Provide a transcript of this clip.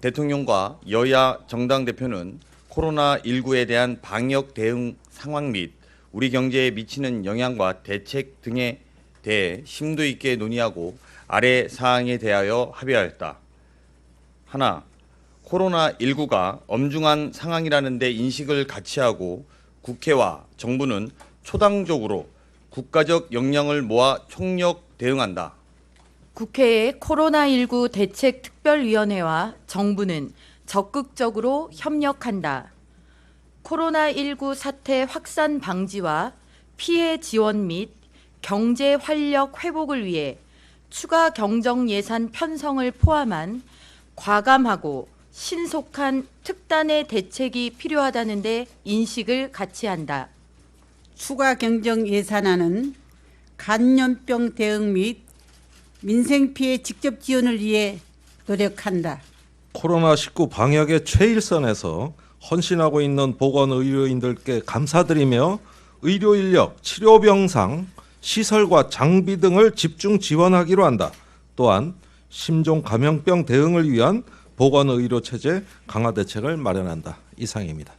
대통령과 여야 정당 대표는 코로나19에 대한 방역 대응 상황 및 우리 경제에 미치는 영향과 대책 등에 대해 심도 있게 논의하고 아래 사항에 대하여 합의하였다. 하나, 코로나19가 엄중한 상황이라는 데 인식을 같이 하고 국회와 정부는 초당적으로 국가적 역량을 모아 총력 대응한다. 국회의 코로나19 대책 특별위원회와 정부는 적극적으로 협력한다. 코로나19 사태 확산 방지와 피해 지원 및 경제 활력 회복을 위해 추가 경정 예산 편성을 포함한 과감하고 신속한 특단의 대책이 필요하다는 데 인식을 같이 한다. 추가 경정 예산안은 간염병 대응 및 민생 피해 직접 지원을 위해 노력한다. 코로나19 방역의 최일선에서 헌신하고 있는 보건 의료인들께 감사드리며 의료 인력, 치료 병상, 시설과 장비 등을 집중 지원하기로 한다. 또한 심종 감염병 대응을 위한 보건 의료 체제 강화 대책을 마련한다. 이상입니다.